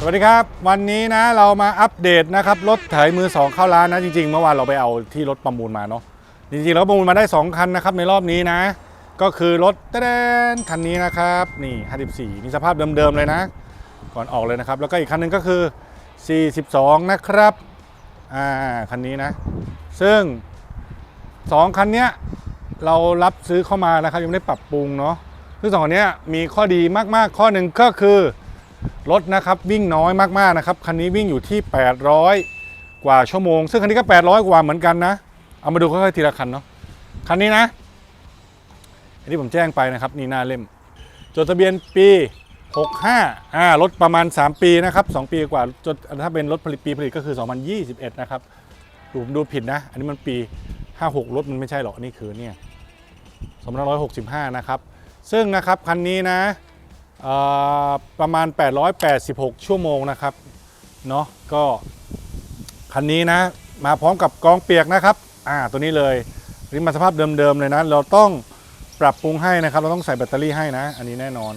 สวัสดีครับ วันนี้นะเรามาอัปเดตนะครับรถไถมือ2เข้าร้านนะจริงๆ เมื่อวานเราไปเอาที่รถประมูลมาเนาะจริงๆเราประมูลมาได้ 2 คันนะครับในรอบนี้นะ ก็คือรถแตนคันนี้นะครับนี่ 54มีสภาพเดิมๆเลยนะ ก่อนออกเลยนะครับ แล้วก็อีกคันหนึงก็คือ 42 นะครับอ่าคันนี้นะ ซึ่ง 2 คันเนี้ยเรารับซื้อเข้ามานะครับยังไม่ได้ปรับปรุงเนาะซึ่งสองคันเนี้ยมีข้อดีมากๆข้อหนึ่งก็คือ รถนะครับวิ่งน้อยมากๆนะครับคันนี้วิ่งอยู่ที่ 800 กว่าชั่วโมง ซึ่งคันนี้ก็ 800 กว่าเหมือนกันนะ เอามาดูค่อยๆทีละคันเนาะคันนี้นะอันที่ผมแจ้งไปนะครับนี่หน้าเล่ม จดทะเบียนปี 65อ่ารถประมาณ 3 ปีนะครับ 2 ปีกว่าจดถ้าเป็นรถผลิตปีผลิตก็คือ 2021 นะครับดูผมดูผิดนะ อันนี้มันปี 56 รถมันไม่ใช่หรอกนี่คือเนี่ย2565 นะครับ ซึ่งนะครับคันนี้นะ ประมาณ 886 ชั่วโมงนะครับเนาะก็คันนี้นะมาพร้อมกับกองเปียกนะครับอ่าตัวนี้เลยนี่มาสภาพเดิมๆเลยนะเราต้องปรับปรุงให้นะครับ เราต้องใส่แบตเตอรี่ให้นะ อันนี้แน่นอน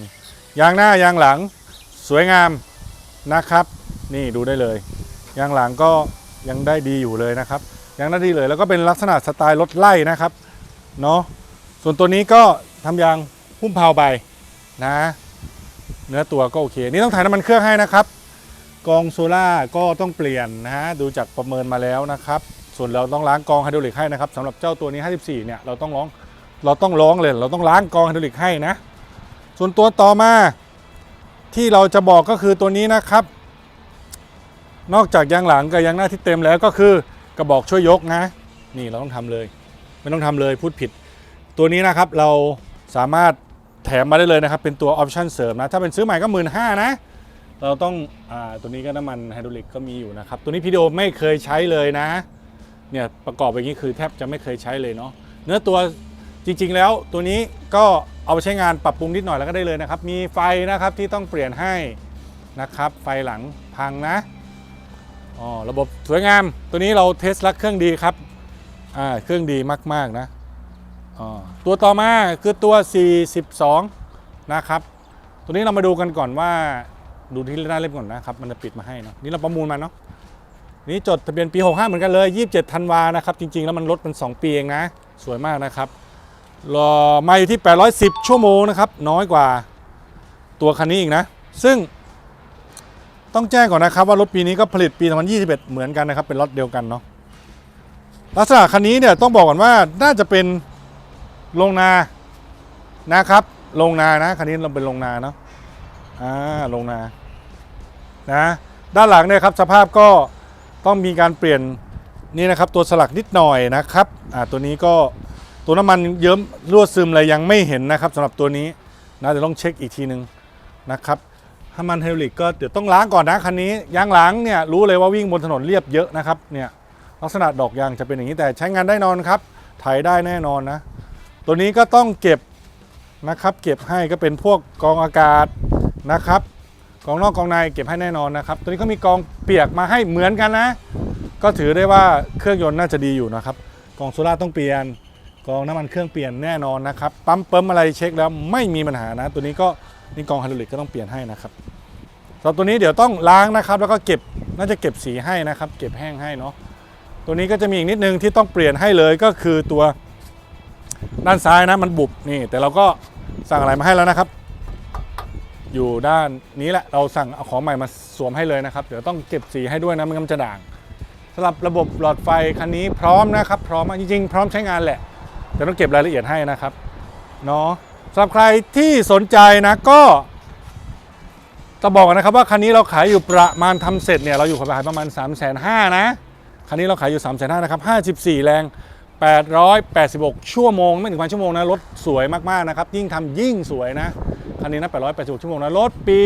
ยางหน้ายางหลังสวยงามนะครับ นี่ดูได้เลยยางหลังก็ยังได้ดีอยู่เลยนะครับยังได้ดีเลยแล้วก็เป็นลักษณะสไตล์รถไล่นะครับเนาะส่วนตัวนี้ก็ทำยางพุ่มเผาไปนะ เนื้อตัวก็โอเค นี่ต้องถ่ายน้ำมันเครื่องให้นะครับ กองโซล่าก็ต้องเปลี่ยนนะฮะดูจากประเมินมาแล้วนะครับ ส่วนเราต้องล้างกองไฮดรอลิกให้นะครับสำหรับเจ้าตัวนี้ 54 เนี่ยเราต้องร้องเราต้องร้องเลยเราต้องล้างกองไฮดรอลิกให้นะ ส่วนตัวต่อมาที่เราจะบอกก็คือตัวนี้นะครับ นอกจากยางหลังกับยางหน้าที่เต็มแล้วก็คือกระบอกช่วยยกนะ นี่เราต้องทำเลย ไม่ต้องทำเลยพูดผิด ตัวนี้นะครับเราสามารถ แถมมาได้เลยนะครับ เป็นตัวออปชั่นเสริมนะ ถ้าเป็นซื้อใหม่ก็1 5ื่นห้านะ เราต้องอ่าตัวนี้ก็น้ำมันไฮดรอลิกก็มีอยู่นะครับ ตัวนี้พีดีโอไม่เคยใช้เลยนะ เนี่ยประกอบอย่างนี้คือแทบจะไม่เคยใช้เลยเนาะ เนื้อตัวจริงๆแล้วตัวนี้ก็เอาไปใช้งานปรับปรุงนิดหน่อยแล้วก็ได้เลยนะครับ มีไฟนะครับที่ต้องเปลี่ยนให้นะครับ ไฟหลังพังนะอ๋อระบบสวยงาม ตัวนี้เราเทสลักเครื่องดีครับอ่าเครื่องดีมากๆนะ ตัวต่อมาคือตัว 42 นะครับ ตัวนี้เรามาดูกันก่อนว่า ดูที่หน้าเล่มก่อนนะครับ มันจะปิดมาให้เนาะนี่เราประมูลมาเนาะนี่จดทะเบียนปี 65 เหมือนกันเลย 27ธันวานะครับ จริง ๆ แล้วมันลดเป็น 2 ปีเองนะ สวยมากนะครับรอมาอยู่ที่ 810 ชั่วโมงนะครับ น้อยกว่าตัวคันนี้อีกนะ ซึ่งต้องแจ้งก่อนนะครับว่ารถปีนี้ก็ผลิตปี 2021 เหมือนกันนะครับ เป็นรถเดียวกันเนาะลักษณะคันนี้เนี่ยต้องบอกก่อนว่าน่าจะเป็น โรงนานะครับโรงนานะคันนี้เราเป็นโรงนาเนาะอ่าโรงนานะด้านหลังเนี่ยครับสภาพก็ต้องมีการเปลี่ยนนี่นะครับตัวสลักนิดหน่อยนะครับอ่าตัวนี้ก็ตัวน้ำมันเยิ้มรั่วซึมอะไรยังไม่เห็นนะครับสำหรับตัวนี้นะเดี๋ยวต้องเช็คอีกทีหนึ่งนะครับน้ำมันไฮดรอลิกก็เดี๋ยวต้องล้างก่อนนะคันนี้ยางหลังเนี่ยรู้เลยว่าวิ่งบนถนนเรียบเยอะนะครับเนี่ยลักษณะดอกยางจะเป็นอย่างนี้แต่ใช้งานได้นอนครับไถได้แน่นอนนะ ตัวนี้ก็ต้องเก็บนะครับเก็บให้ก็เป็นพวกกองอากาศนะครับกองนอกกองในเก็บให้แน่นอนนะครับ ตัวนี้ก็มีกองเปียกมาให้เหมือนกันนะ ก็ถือได้ว่าเครื่องยนต์น่าจะดีอยู่นะครับกองโซล่าต้องเปลี่ยนกองน้ำมันเครื่องเปลี่ยนแน่นอนนะครับปั๊มเปิมอะไรเช็คแล้วไม่มีปัญหานะ ตัวนี้ก็นี่กองไฮดรอลิกก็ต้องเปลี่ยนให้นะครับสำหรับตัวนี้เดี๋ยวต้องล้างนะครับ แล้วก็เก็บน่าจะเก็บสีให้นะครับ เก็บแห้งให้เนาะตัวนี้ก็จะมีอีกนิดนึงที่ต้องเปลี่ยนให้เลยก็คือตัว ด้านซ้ายนะมันบุบนี่แต่เราก็สั่งอะไรมาให้แล้วนะครับ อยู่ด้านนี้แหละเราสั่งเอาของใหม่มาสวมให้เลยนะครับ เดี๋ยวต้องเก็บสีให้ด้วยนะไมันก็จะด่างสำหรับระบบหลอดไฟคันนี้พร้อมนะครับ พร้อมจริงๆ พร้อมใช้งานแหละ แต่ต้องเก็บรายละเอียดให้นะครับเนาะสำหรับใครที่สนใจนะก็จะบอกนะครับว่าคันนี้เราขายอยู่ประมาณทำเสร็จเนี่ยเราอยู่ขายประมาณ3 5 0 0 0 0นะคันนี้เราขายอยู่3 5 0 0 0นห้านะครับ54แรง 886 ชั่วโมง ไม่ถึงพันชั่วโมงนะรถสวยมากๆนะครับ ยิ่งทำยิ่งสวยนะ คันนี้นะ 886 ชั่วโมงนะรถปี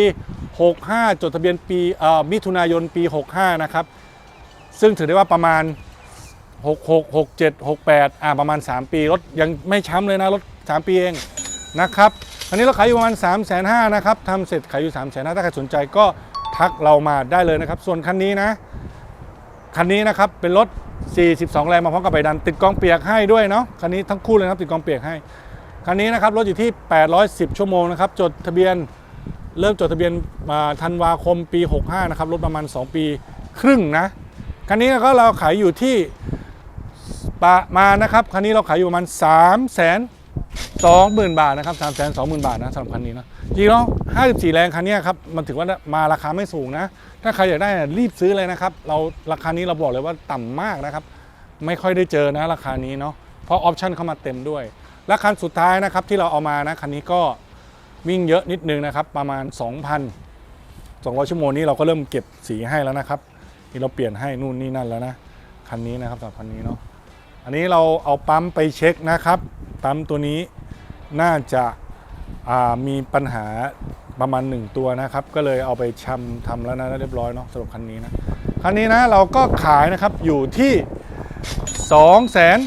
65 จดทะเบียนปีเอ่อมิถุนายนปี 65 นะครับ ซึ่งถือได้ว่าประมาณ 66 67 68 อ่าประมาณ 3 ปี รถยังไม่ช้ำเลยนะ รถ 3 ปีเองนะครับคันนี้เราขายอยู่ประมาณ 3 5 0 0 0นะครับทำเสร็จขายอยู่ 3 5 0 0 0ถ้าใครสนใจก็ทักเรามาได้เลยนะครับ ส่วนคันนี้นะ คันนี้นะครับเป็นรถ 42 แรงมาพร้อมกับใบดัน ติดกองเปียกให้ด้วยเนาะคันนี้ทั้งคู่เลยนะครับติดกองเปียกให้ คันนี้นะครับรถอยู่ที่ 810 ชั่วโมงนะครับจดทะเบียนเริ่มจดทะเบียนมาธันวาคมปี 65 นะครับรถประมาณ 2 ปีครึ่งนะคันนี้ก็เราขายอยู่ที่ประมาณนะครับคันนี้เราขายอยู่ประมาณ3 0 0 0 0 20,000 บาทนะครับ3 2 0 0 0 0 บาทนะสำหรับคันนี้นะจริงแล้ว54 แรงคันนี้ครับมันถือว่ามาราคาไม่สูงนะ ถ้าใครอยากได้เนี่ยรีบซื้อเลยนะครับ เราราคานี้เราบอกเลยว่าต่ำมากนะครับ ไม่ค่อยได้เจอนะราคานี้เนาะเพราะออปชันเข้ามาเต็มด้วย และคันสุดท้ายนะครับที่เราเอามานะคันนี้ก็วิ่งเยอะนิดนึงนะครับประมาณ 2,000 200 ชั่วโมงนี้เราก็เริ่มเก็บสีให้แล้วนะครับนี่เราเปลี่ยนให้นู่นนี่นั่นแล้วนะคันนี้นะครับสำหรับคันนี้เนาะอันนี้เราเอาปั๊มไปเช็คนะครับปั๊มตัวนี้ น่าจะามีปัญหาประมาณ 1 ตัวนะครับ ก็เลยเอาไปชำทำแล้วนะเรียบร้อยเนาะสำหรับคันนี้นะคันนี้นะเราก็ขายนะครับอยู่ที่ 2 0 0 0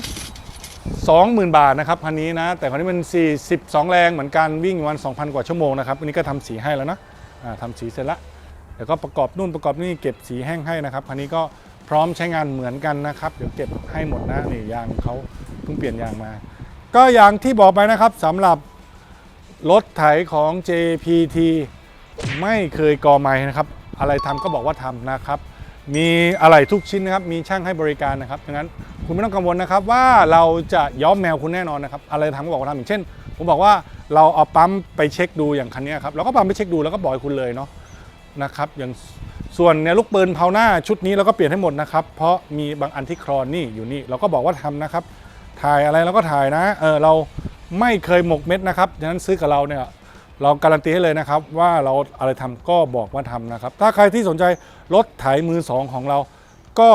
0 20,000 บาทนะครับคันนี้นะ แต่คันนี้มัน 42 แรงเหมือนกันวิ่งวัน 2,000 กว่าชั่วโมงนะครับอันนี้ก็ทำสีให้แล้วนะอ่าทำสีเสร็จแล้วเดี๋ยวก็ประกอบนู่นประกอบนี่เก็บสีแห้งให้นะครับคันนี้ก็พร้อมใช้งานเหมือนกันนะครับ เดี๋ยวเก็บให้หมดนะนี่ยางเขาเพิ่งเปลี่ยนยางมา ก็อย่างที่บอกไปนะครับสำหรับรถไถของ JPT ไม่เคยกอไม้นะครับ อะไรทำก็บอกว่าทำนะครับ มีอะไรทุกชิ้นนะครับ มีช่างให้บริการนะครับดังนั้นคุณไม่ต้องกังวลนะครับว่าเราจะย้อมแมวคุณแน่นอนนะครับ อะไรทำก็บอกว่าทำอย่างเช่น ผมบอกว่าเราเอาปั๊มไปเช็คดูอย่างคันนี้ครับเราก็ปั๊มไปเช็คดูแล้วก็บอกคุณเลยเนาะนะครับอย่างส่วนเนี่ยลูกปืนเผาหน้าชุดนี้เราก็เปลี่ยนให้หมดนะครับ เพราะมีบางอันที่คลอนนี่อยู่นี่เราก็บอกว่าทำนะครับ ถ่ายอะไรเราก็ถ่ายนะ เออเราไม่เคยหมกเม็ดนะครับดังนั้นซื้อกับเราเนี่ยเราการันตีให้เลยนะครับ ว่าเราอะไรทำก็บอกว่าทำนะครับ ถ้าใครที่สนใจรถไถมือสองของเรา ก็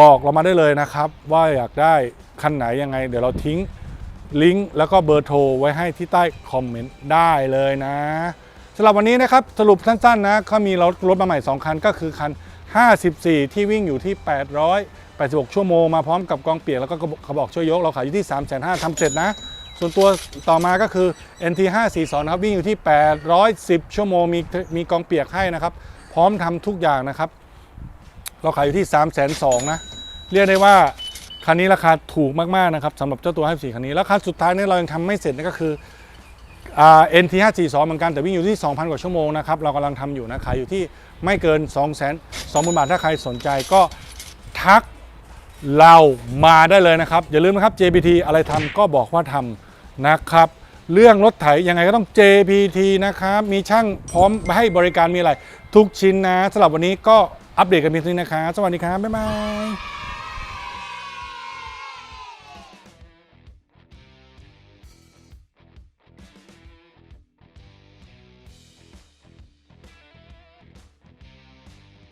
บอกเรามาได้เลยนะครับ ว่าอยากได้คันไหนยังไง เดี๋ยวเราทิ้งลิงก์แล้วก็เบอร์โทรไว้ให้ที่ใต้คอมเมนต์ได้เลยนะสำหรับวันนี้นะครับสรุปสั้นๆนะเขามีรถรถมาใหม่ 2 คันก็คือคัน 54 ที่วิ่งอยู่ที่ 886 ชั่วโมงมาพร้อมกับกองเปียกแล้วก็กระบอกช่วยยกเราขายอยู่ที่ 3 5 0 0 0ทำเสร็จนะ ส่วนตัวต่อมาก็คือ NT 542นะครับวิ่งอยู่ที่ 810 ชั่วโมงมีมีกองเปียกให้นะครับ พร้อมทำทุกอย่างนะครับ เราขายอยู่ที่ 3 2 0 0 0นะเรียกได้ว่าคันนี้ราคาถูกมากๆนะครับสำหรับเจ้าตัว54คันนี้แล้วคันสุดท้ายเนี่ยเรายังทำไม่เสร็จนั่นก็คือ อ่า NT 542เหมือนกันแต่วิ่งอยู่ที่ 2,000 กว่าชั่วโมงนะครับเรากำลังทำอยู่นะขายอยู่ที่ไม่เกิน2 2 0 0 0 0 บาทถ้าใครสนใจก็ทักเรามาได้เลยนะครับ อย่าลืมนะครับ JPT อะไรทำก็บอกว่าทำนะครับ เรื่องรถไถยังไงก็ต้อง JPT นะครับ มีช่างพร้อมให้บริการมีอะไร ทุกชิ้นนะสำหรับวันนี้ก็อัปเดตกันเพียงเท่านี้นะครับ สวัสดีครับ บ๊ายบาย